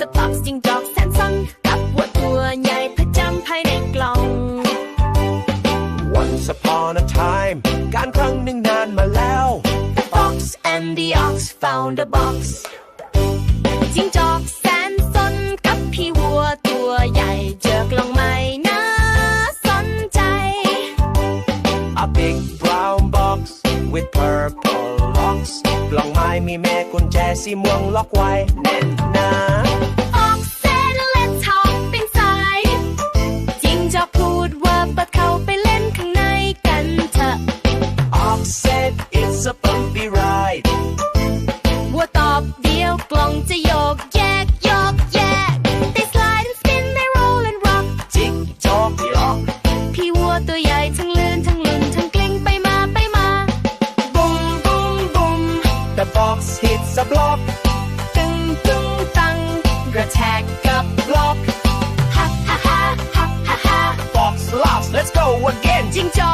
The Box จิงจอกแสนซอนกับวัวตัวใหญ่พระจำภายในกล่อง Once upon a time การครั้งหนึ่งนานมาแล้ว The Fox and the Ox found a box จิงจอกแสนซนกับพี่วัวตัวใหญ่เจอกล่องไม้น่าสนใจ A big brown box with purple locks กล่องไม้มีแม่กุญแจสีม่วงล็อกไว้แน่น รบล็อกตึงตึงตังกระแทกกับบล็อกฮ่าฮ่าฮ่าฮ่าฮ่า Fox laughs let's go again จิงจอ